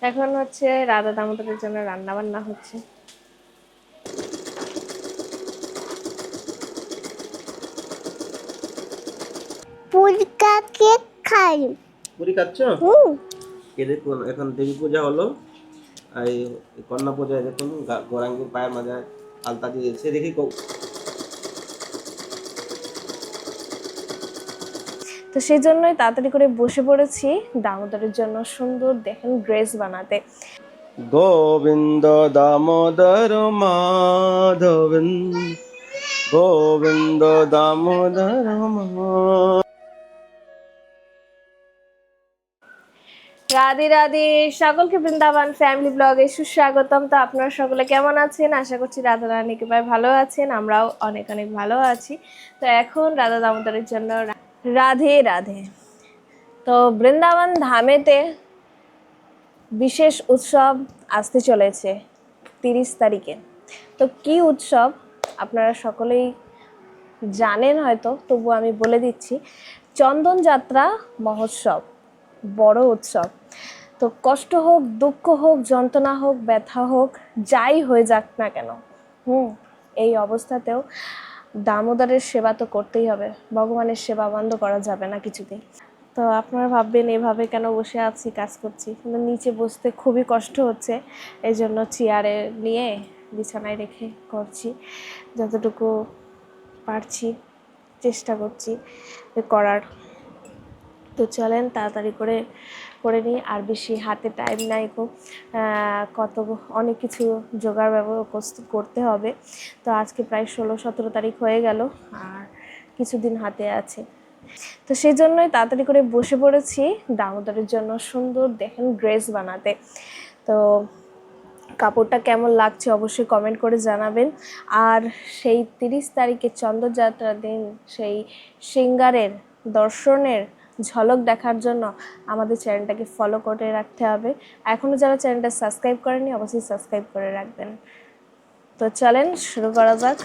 এখন হচ্ছে রাধা দামোদরের জন্য রান্না বান্না হচ্ছে। পুলকা কেক খাই। পুরি খাচ্ছ? এ দেখুন এখন দেবী পূজা হলো। আর এই কন্যা পূজায় দেখুন গা- গৌরাঙ্গীর পায়ের মাঝে আলতা দিয়েছে। দেখি তো সেই জন্যই তাড়াতাড়ি করে বসে পড়েছি। দামোদরের জন্য সুন্দর দেখেন ড্রেস বানাতে। গোবিন্দ দামোদর মাধবিন্দ গোবিন্দ দামোদর রাধে রাধে। সকলকে বৃন্দাবন ফ্যামিলি ব্লগে সুস্বাগতম। তো আপনারা সকলে কেমন আছেন? আশা করছি রাধা রানীকে ভাই ভালো আছেন। আমরাও অনেক অনেক ভালো আছি। তো এখন রাধা দামোদরের জন্য রাধে রাধে। তো বৃন্দাবন ধামেতে বিশেষ উৎসব আসতে চলেছে তিরিশ তারিখে। তো কি উৎসব? আপনারা সকলেই জানেন হয়তো তবু আমি বলে দিচ্ছি। চন্দন যাত্রা মহোৎসব, বড় উৎসব। তো কষ্ট হোক, দুঃখ হোক, যন্ত্রণা হোক, ব্যথা হোক, যাই হয়ে যাক না কেন, হুম, এই অবস্থাতেও দামোদরের সেবা তো করতেই হবে। ভগবানের সেবা বন্ধ করা যাবে না কিছুতেই। তো আপনারা ভাববেন, এভাবে কেন বসে আছি, কাজ করছি? কিন্তু নিচে বসতে খুবই কষ্ট হচ্ছে। এই জন্য চেয়ারে নিয়ে বিছানায় রেখে করছি। যতটুকু পারছি, চেষ্টা করছি করার। তো চলেন তাড়াতাড়ি করে করে নিই, আর বেশি হাতে টাইম নাই খুব কত অনেক কিছু জোগাড় ব্যবস্থা করতে হবে। তো আজকে প্রায় ষোলো সতেরো তারিখ হয়ে গেল, আর কিছুদিন হাতে আছে। তো সেই জন্যই তাড়াতাড়ি করে বসে পড়েছি, দামোদরের জন্য সুন্দর দেখেন ড্রেস বানাতে। তো কাপড়টা কেমন লাগছে অবশ্যই কমেন্ট করে জানাবেন। আর সেই তিরিশ তারিখে চন্দ্রযাত্রার দিন, সেই সিঙ্গারের দর্শনের ঝলক দেখার জন্য আমাদের চ্যানেলটাকে ফলো করে রাখতে হবে। এখনও যারা চ্যানেলটা সাবস্ক্রাইব করেনি অবশ্যই সাবস্ক্রাইব করে রাখবেন। তো চলেন শুরু করা যাক।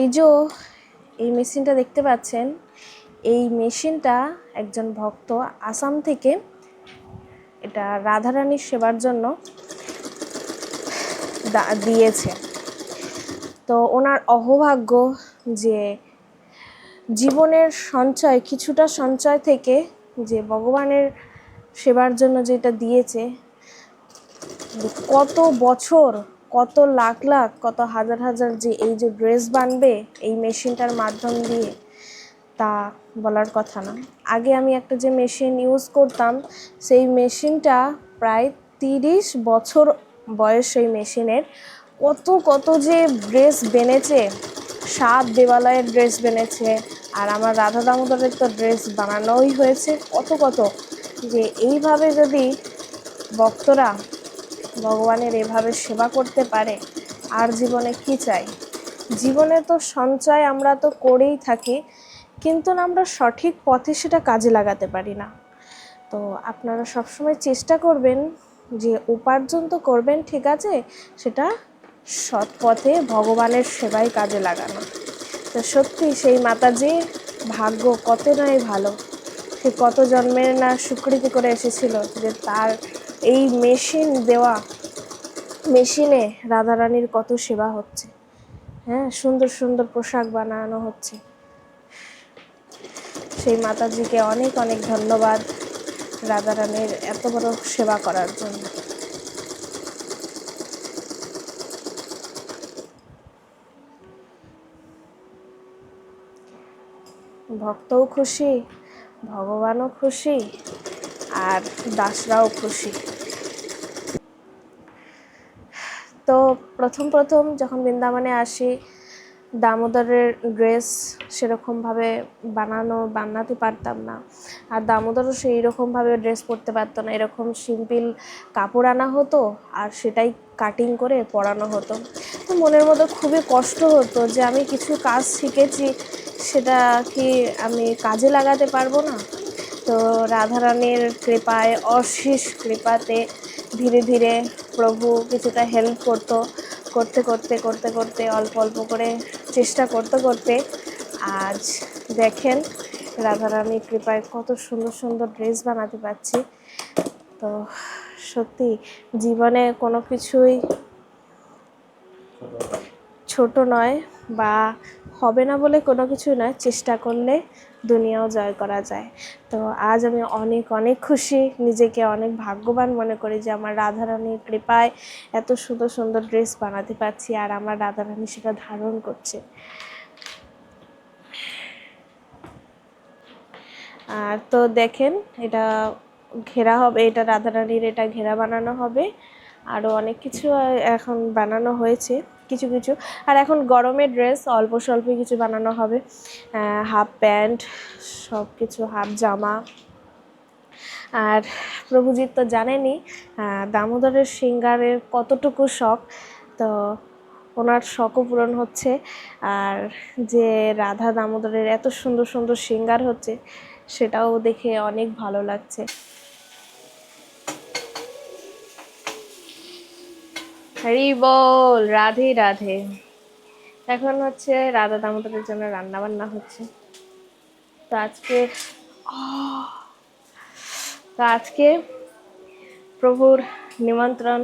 এই যে এই মেশিনটা দেখতে পাচ্ছেন, এই মেশিনটা একজন ভক্ত আসাম থেকে এটা রাধারানীর সেবার জন্য দিয়েছে। তো ওনার অহভাগ্য যে জীবনের সঞ্চয়, কিছুটা সঞ্চয় থেকে যে ভগবানের সেবার জন্য যেটা দিয়েছে কত বছর কত লাখ লাখ, কত হাজার হাজার যে এই যে ড্রেস বানবে এই মেশিনটার মাধ্যম দিয়ে, তা বলার কথা না। আগে আমি একটা যে মেশিন ইউজ করতাম, সেই মেশিনটা প্রায় তিরিশ বছর বয়স সেই মেশিনের। কত কত যে ড্রেস বেনেছে, সাত দেবালয়ের ড্রেস বেনেছে, আর আমার রাধা দামোদরের তো ড্রেস বানানোই হয়েছে। কত কত যে এইভাবে যদি ভক্তরা ভগবানের এভাবে সেবা করতে পারে? আর জীবনে কি চাই? জীবনে তো সঞ্চয় আমরা তো করেই থাকি, কিন্তু না আমরা সঠিক পথে সেটা কাজে লাগাতে পারি না। তো আপনারা সবসময় চেষ্টা করবেন যে উপার্জন তো করবেন, ঠিক আছে, সেটা সৎ পথে ভগবানের সেবায় কাজে লাগানো। তো সত্যি সেই মাতাজির ভাগ্য কত নয় ভালো। সে কত জন্মের না স্বীকৃতি করে এসেছিল যে তার এই মেশিন দেওয়া মেশিনে রাধারানীর কত সেবা হচ্ছে। হ্যাঁ সুন্দর সুন্দর পোশাক বানানো হচ্ছে। সেই মাতাজিকে অনেক অনেক ধন্যবাদ রাধারানীর এত বড় সেবা করার জন্য। ভক্তও খুশি, ভগবানও খুশি, আর দাসরাও খুশি। তো প্রথম প্রথম যখন বৃন্দাবনে আসি, দামোদরের ড্রেস সেরকমভাবে বানানো, বানাতে পারতাম না। আর দামোদরও সেই রকমভাবে ড্রেস পরতে পারতো না। এরকম সিম্পল কাপড় আনা হতো আর সেটাই কাটিং করে পরানো হতো। তো মনের মধ্যে খুবই কষ্ট হতো যে আমি কিছু কাজ শিখেছি, সেটা কি আমি কাজে লাগাতে পারব না? তো রাধারানীর কৃপায়, অশেষ কৃপাতে ধীরে ধীরে প্রভু কিছুটা হেল্প করতো, করতে করতে করতে করতে, অল্প অল্প করে চেষ্টা করতে করতে। আজ দেখেন রাধারানীর কৃপায় কত সুন্দর সুন্দর ড্রেস বানাতে পারছি। তো সত্যি জীবনে কোনো কিছুই ছোট নয় বা হবে না বলে কোনো কিছু নয়। চেষ্টা করলে দুনিয়াও জয় করা যায়। তো আজ আমি অনেক অনেক খুশি, নিজেকে অনেক ভাগ্যবান মনে করি যে আমার রাধারানীর কৃপায় এত সুন্দর সুন্দর ড্রেস বানাতে পারছি আর আমার রাধারানী সেটা ধারণ করছে। আর তো দেখেন, এটা ঘেরা হবে, এটা রাধারানীর এটা ঘেরা বানানো হবে। আরও অনেক কিছু এখন বানানো হয়েছে। কিছু কিছু। আর এখন গরমের ড্রেস অল্প স্বল্প কিছু বানানো হবে। হাফ প্যান্ট সব কিছু হাফ জামা। আর প্রভুজিৎ তো জানেনই দামোদরের সিঙ্গারের কতটুকু শখ, তো ওনার শখও পূরণ হচ্ছে। আর যে রাধা দামোদরের এত সুন্দর সুন্দর সিঙ্গার হচ্ছে, সেটাও দেখে অনেক ভালো লাগছে। হরি বল, রাধে রাধে। এখন হচ্ছে রাধা দামোদরের জন্য রান্না বান্না হচ্ছে। তো আজকে তো আজকে প্রভুর নিমন্ত্রণ,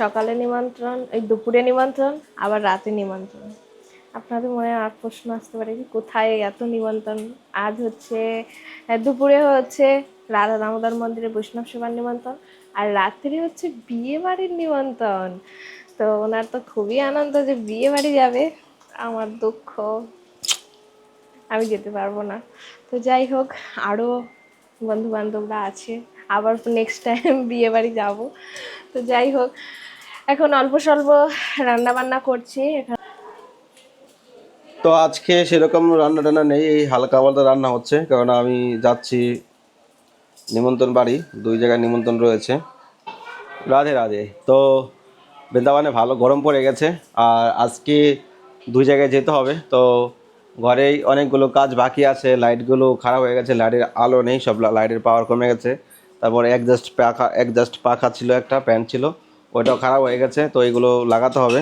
সকালে নিমন্ত্রণ, এই দুপুরে নিমন্ত্রণ, আবার রাতে নিমন্ত্রণ। আপনাদের মনে আর প্রশ্ন আসতে পারে কি, কোথায় এত নিমন্ত্রণ? আজ হচ্ছে, দুপুরে হচ্ছে রাধা দামোদর মন্দিরে বৈষ্ণব সেবার নিমন্ত্রণ আর রাত্রে হচ্ছে বিয়ে বাড়ির নিমন্ত্রণ। তো ওনার তো খুবই আনন্দ যে বিয়ে বাড়ি যাবে, আমার দুঃখ। আমি যেতে পারব না। তো যাই হোক আরও বন্ধু বান্ধবরা আছে, আবার নেক্সট টাইম বিয়ে বাড়ি যাব। তো যাই হোক, এখন অল্প স্বল্প রান্না বান্না করছি তো আজকে সেরকম রান্না টান্না নেই, এই হালকা পাতলা রান্না হচ্ছে কারণ আমি যাচ্ছি নিমন্ত্রণ বাড়ি, দুই জায়গায় নিমন্ত্রণ রয়েছে। রাধে রাধে। তো বৃন্দাবনে ভালো গরম পড়ে গেছে, আর আজকে দুই জায়গায় যেতে হবে। তো ঘরেই অনেকগুলো কাজ বাকি আছে, লাইটগুলো খারাপ হয়ে গেছে, লাইটের আলো নেই, সব লাইটের পাওয়ার কমে গেছে। তারপর একজাস্ট পাখা একজাস্ট পাখা ছিল একটা, প্যান্ট ছিল ওইটাও খারাপ হয়ে গেছে, তো এইগুলো লাগাতে হবে।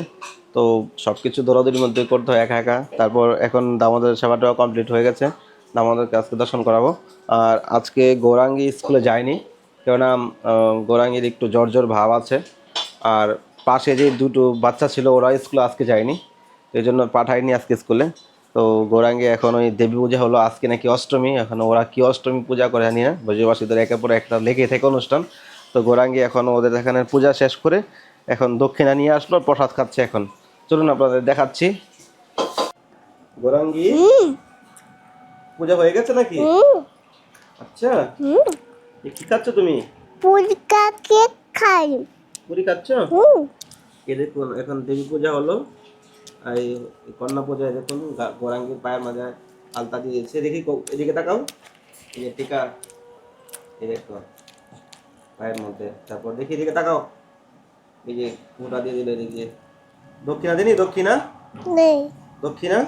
তো সব কিছু দৌড়াদৌড়ির মধ্যে করতে হয় একা একা। তারপর এখন দামোদর সেবাটাও কমপ্লিট হয়ে গেছে। দামোদরকে আজকে দর্শন করাবো। আর আজকে গৌরাঙ্গী স্কুলে যায়নি, কেননা গৌরাঙ্গীর একটু জ্বর জ্বর ভাব আছে। আর পাশে যে দুটো বাচ্চা ছিল, ওরা স্কুলে আজকে যায়নি, এই জন্য পাঠায়নি আজকে স্কুলে। তো গৌরাঙ্গে এখন ওই দেবী পূজা হলো আজকে নাকি অষ্টমী, এখন ওরা কি অষ্টমী পূজা করে জানি না ব্রজবাসীদের একের পর একটা লেগে থাকে অনুষ্ঠান। তো গৌরাঙ্গি এখন ওদের এখানে পূজা শেষ করে এখন দক্ষিণা নিয়ে আসলো, প্রসাদ খাচ্ছে এখন। চলুন আপনাদের দেখাচ্ছি। গৌরাঙ্গি? পূজা হয়ে গেছে নাকি? আচ্ছা। কি খাচ্ছ তুমি? পুরিকা কেক খাই। পুরি খাচ্ছ? এ দেখুন এখন দেবী পূজা হলো। আর কন্যা পূজা দেখুন গোরাঙ্গির পায়ের মাঝে আলতা দিয়ে দিয়েছে। দেখি এদিকে তাকাও। এই যে টিকা। এ দেখো পায়ের মধ্যে। তারপর দেখি এদিকে তাকাও। এই যে ফোঁটা দিয়ে দিল এদিকে। দক্ষিণা দিনই দক্ষিণা? নেই। দক্ষিণা?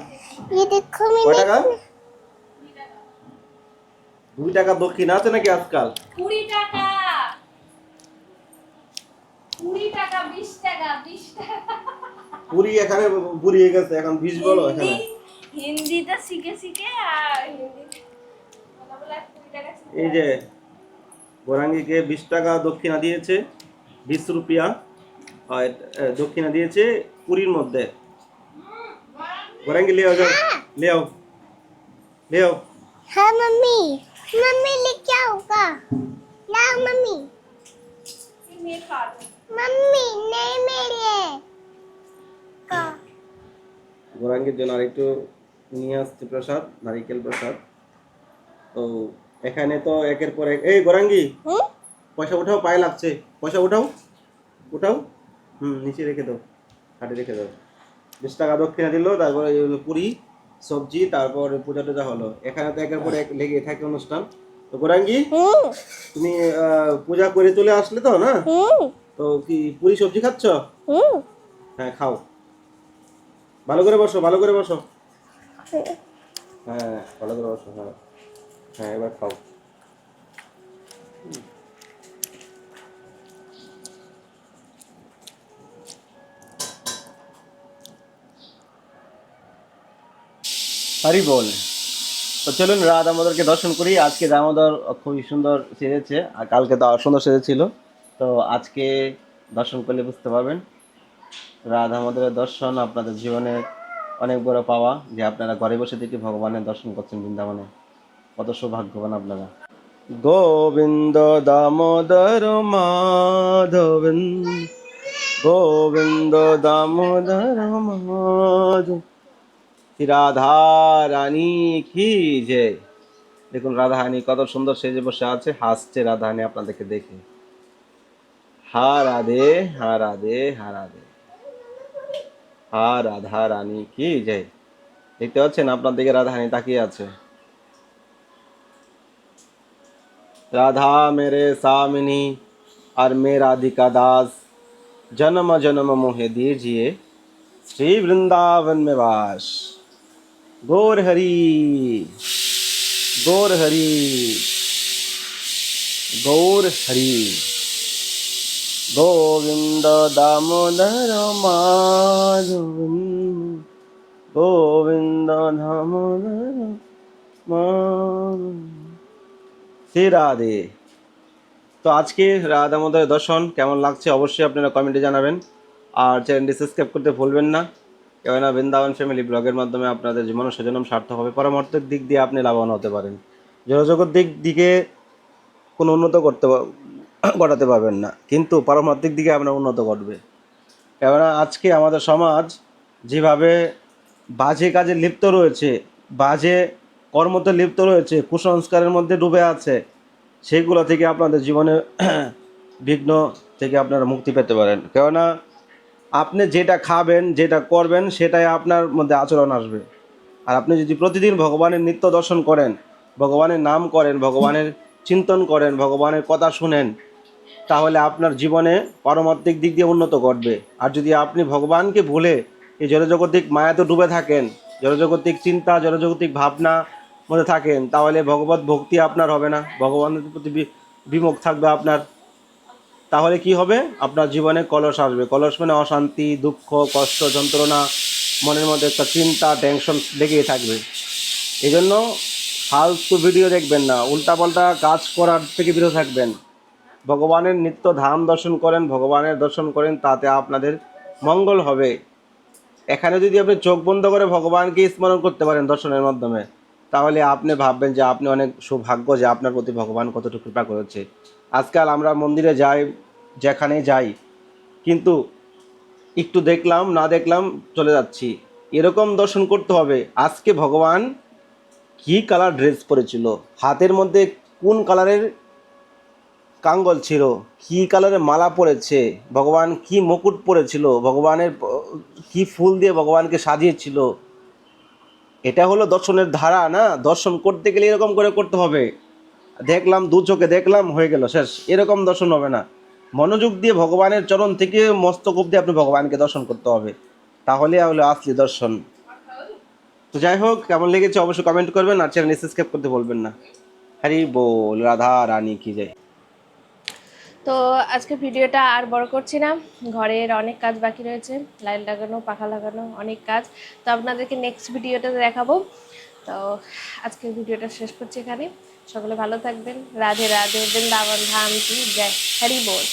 কয় টাকা? দুই টাকা দক্ষিণ আছে নাকি আজকাল? কুড়ি টাকা। এই যে বিশ টাকা দক্ষিণা দিয়েছে বিশ রুপিয়া। দক্ষিণা দিয়েছে পুরীর মধ্যে। গোরাঙ্গি লেও যাও। লেও লেও হ্যাঁ, मम्मी ले क्या होगा लाओ मम्मी নিয়ে খাওয়া मम्मी नहीं मेरे का গোরাঙ্গির জন্য আরেকটু নিয়ে আসছে প্রসাদ নারিকেল প্রসাদ তো এখানে তো একের পর এক এই গোরাঙ্গি हम्म পয়সা উঠাও পায়ে লাগছে পয়সা উঠাও উঠাও হুম নিচে রেখে দাও হাটে রেখে দাও বিশ টাকা দক্ষিণা দিল তারপরে এই হলো পুরি সবজি তারপর পূজা টুজা হলো। এখানে তো একের পর এক লেগে থাকে অনুষ্ঠান। তো গোরাঙ্গি তুমি পূজা করে চলে আসলে তো না? তো কি পুরি সবজি খাচ্ছ? হ্যাঁ খাও। ভালো করে বসো ভালো করে বসো। হ্যাঁ, হ্যাঁ ভালো করে বসো হ্যাঁ। হ্যাঁ এবার খাও। হরি বল। তো চলুন রাত আমাদেরকে দর্শন করি। আজকে দামোদর খুবই সুন্দর সেজেছে, আর কালকে তো সুন্দর সেজেছিল। তো আজকে দর্শন করলে বুঝতে পারবেন, রাধা আমাদের দর্শন আপনাদের জীবনে অনেক বড় পাওয়া, যে আপনারা ঘরে বসে থেকে ভগবানের দর্শন করছেন বৃন্দাবনে। কত সৌভাগ্যবান আপনারা। গোবিন্দ দামোদর মাধবিন্দ গোবিন্দ দামোদর মাধব রাধা রানী কি যে। দেখুন রাধাহানি কত সুন্দর সেজে বসে আছে, হাসছে রাধাহানি আপনাদেরকে দেখে। হা রাধে হা রাধে হা রাধে। হা রাধা রানী কি যে। দেখতে পাচ্ছেন আপনার দিকে রাধাহানি তাকিয়ে আছে। রাধা মেরে সামিনি আর মে রাধিকা দাস, জন্ম জন্ম মোহে দিয়ে শ্রী বৃন্দাবন মে বাস। গোর হরি গোর হরি, গৌর হরি। গোবিন্দ দামোদর মাধব গোবিন্দ দামোদর সে রাধে। তো আজকে রাধামোদয় দর্শন কেমন লাগছে অবশ্যই আপনারা কমেন্টে জানাবেন। আর চ্যানেলটি সাবস্ক্রাইব করতে ভুলবেন না। কেননা বৃন্দাবন ফ্যামিলি ব্লগের মাধ্যমে আপনাদের জীবন সজনম সার্থক হবে পরমার্থিক দিক দিয়ে আপনি লাভবান হতে পারেন। জনজগৎ দিক দিকে কোনো উন্নত করতে ঘটাতে পারবেন না, কিন্তু পারমার্থিক দিকে আপনার উন্নত ঘটবে। কেননা আজকে আমাদের সমাজ যেভাবে বাজে কাজে লিপ্ত রয়েছে, বাজে কর্মতে লিপ্ত রয়েছে, কুসংস্কারের মধ্যে ডুবে আছে, সেগুলো থেকে আপনাদের জীবনে বিঘ্ন থেকে আপনারা মুক্তি পেতে পারেন। কেননা আপনি যেটা খাবেন, যেটা করবেন, সেটাই আপনার মধ্যে আচরণ আসবে। আর আপনি যদি প্রতিদিন ভগবানের নিত্য দর্শন করেন, ভগবানের নাম করেন, ভগবানের চিন্তন করেন, ভগবানের কথা শুনেন, তাহলে আপনার জীবনে পারমাত্মিক দিক দিয়ে উন্নত ঘটবে। আর যদি আপনি ভগবানকে ভুলে এই জনজগতিক মায়াতে ডুবে থাকেন জনজগতিক চিন্তা জনজগতিক ভাবনা মধ্যে থাকেন, তাহলে ভগবত ভক্তি আপনার হবে না। ভগবানের প্রতি বিমুখ থাকবে আপনার তাহলে কি হবে? আপনার জীবনে কলস আসবে। কলস মানে অশান্তি, দুঃখ, কষ্ট, যন্ত্রণা, মনের মধ্যে একটা চিন্তা টেনশন লেগেই থাকবে। এই জন্য ফালতু ভিডিও দেখবেন না। উল্টাপাল্টা কাজ করার থেকে বিরত থাকবেন। ভগবানের নিত্য ধাম দর্শন করেন, ভগবানের দর্শন করেন, তাতে আপনাদের মঙ্গল হবে। এখানে যদি আপনি চোখ বন্ধ করে ভগবানকে স্মরণ করতে পারেন দর্শনের মাধ্যমে, তাহলে আপনি ভাববেন যে আপনি অনেক সৌভাগ্য যে আপনার প্রতি ভগবান কতটুকু কৃপা করেছে। আজকাল আমরা মন্দিরে যাই, যেখানে যাই, কিন্তু একটু দেখলাম, না দেখলাম চলে যাচ্ছি। এরকম দর্শন করতে হবে। আজকে ভগবান কি কালার ড্রেস পরেছিল? হাতের মধ্যে কোন কালারের কাঙ্গল ছিল? কি কালারের মালা পরেছে? ভগবান কি মুকুট পরেছিল? ভগবানের কি ফুল দিয়ে ভগবানকে সাজিয়েছিল? এটা হলো দর্শনের ধারা, না? দর্শন করতে গেলে এরকম করে করতে হবে। দেখলাম, দু চোখে দেখলাম, হয়ে গেল, শেষ। এরকম দর্শন হবে না। মনোযোগ দিয়ে ভগবানের চরণ থেকে মস্তক অব্দি আপনি ভগবানকে দর্শন করতে হবে। তাহলে হলো আসলি দর্শন। তো যাই হোক, কেমন লেগেছে অবশ্যই কমেন্ট করবেন আর চ্যানেল সাবস্ক্রাইব করতে বলবেন না। হরি বল, রাধা রানী কি যায় তো আজকে ভিডিওটা আর বড় করছি না। ঘরের অনেক কাজ বাকি রয়েছে। লাইট লাগানো, পাখা লাগানো, অনেক কাজ। তো আপনাদেরকে নেক্সট ভিডিওটা দেখাবো। তো আজকের ভিডিওটা শেষ করছি এখানে। সকলে ভালো থাকবেন। রাধে রাধে বৃন্দাবন ধাম কি জয়। হরি বল।